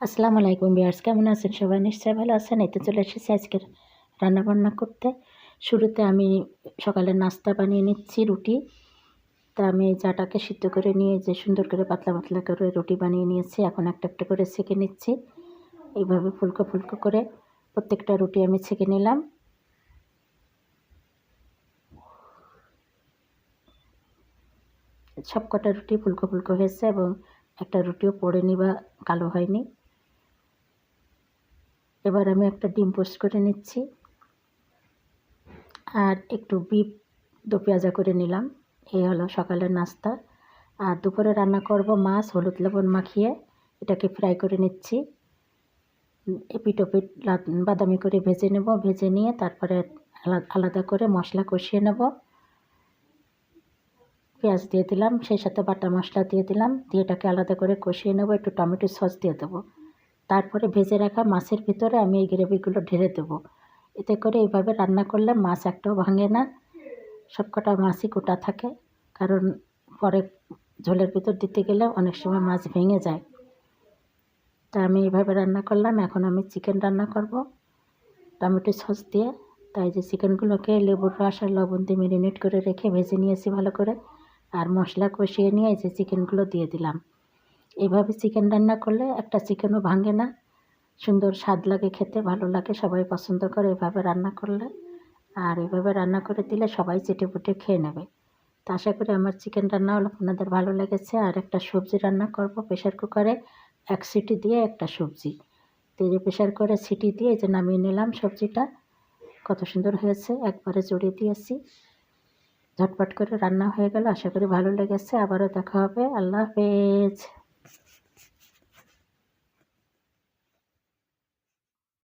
আসসালামু আলাইকুম বিয়ার্স কেমন আছেন সবাই? নিশ্চয়ই ভালো আছেন। এতে চলে এসেছি আজকের রান্না বান্না করতে। শুরুতে আমি সকালে নাস্তা বানিয়ে নিচ্ছি, রুটি। তা আমি চাটাকে সিদ্ধ করে নিয়ে যে সুন্দর করে পাতলা পাতলা করে রুটি বানিয়ে নিয়েছি। এখন একটা একটা করে ছেঁকে নিচ্ছি। এইভাবে ফুলকো ফুলকো করে প্রত্যেকটা রুটি আমি ছেঁকে নিলাম। সব কটা রুটি ফুলকো ফুলকো হয়েছে এবং একটা রুটিও পড়েনি বা কালো হয়নি। এবার আমি একটা ডিম পোস্ট করে নিচ্ছি। আর একটু বিপ দো পেঁয়াজা করে নিলাম। এই হলো সকালের নাস্তা। আর দুপুরে রান্না করব মাছ, হলুদ লবণ মাখিয়ে। এটাকে ফ্রাই করে নিচ্ছি। এপিট ওপিট বাদামি করে ভেজে নেব। ভেজে নিয়ে তারপরে আলাদা করে মশলা কষিয়ে নেব। পেঁয়াজ দিয়ে দিলাম, সেই সাথে বাটা মশলা দিয়ে দিলাম। দিয়ে এটাকে আলাদা করে কষিয়ে নেব। একটু টমেটো সস দিয়ে দেবো। তারপরে ভেজে রাখা মাছের ভিতরে আমি এই গ্রেভিগুলো ঢেলে দেবো। এতে করে এইভাবে রান্না করলে মাছ একটাও ভাঙে না, সবকটা মাছই গোটা থাকে। কারণ পরে ঝোলের ভিতর দিতে গেলে অনেক সময় মাছ ভেঙে যায়। তা আমি এইভাবে রান্না করলাম, এখন আমি চিকেন রান্না করব। টমেটো সস দিয়ে, তাই যে চিকেনগুলোকে লেবুর রস আর লবণ দিয়ে ম্যারিনেট করে রেখে ভেজে নিয়েছি ভালো করে। আর মশলা কষিয়ে নিয়ে এই যে চিকেনগুলো দিয়ে দিলাম। এইভাবে চিকেন রান্না করলে একটা চিকেনও ভাঙে না। সুন্দর স্বাদ লাগে খেতে, ভালো লাগে, সবাই পছন্দ করে এভাবে রান্না করলে। আর এভাবে রান্না করে দিলে সবাই চেটে পুটে খেয়ে নেবে। তা আশা করি আমার চিকেন রান্না হলো আপনাদের ভালো লেগেছে। আর একটা সবজি রান্না করব প্রেশার কুকারে। এক সিটি দিয়ে একটা সবজি। তেজে প্রেশার করে সিটি দিয়ে যে নামিয়ে নিলাম সবজিটা। কত সুন্দর হয়েছে, একবারে জড়িয়ে দিয়েছি। ঝটপট করে রান্না হয়ে গেল, আশা করি ভালো লেগেছে। আবারও দেখা হবে, আল্লাহ হাফেজ।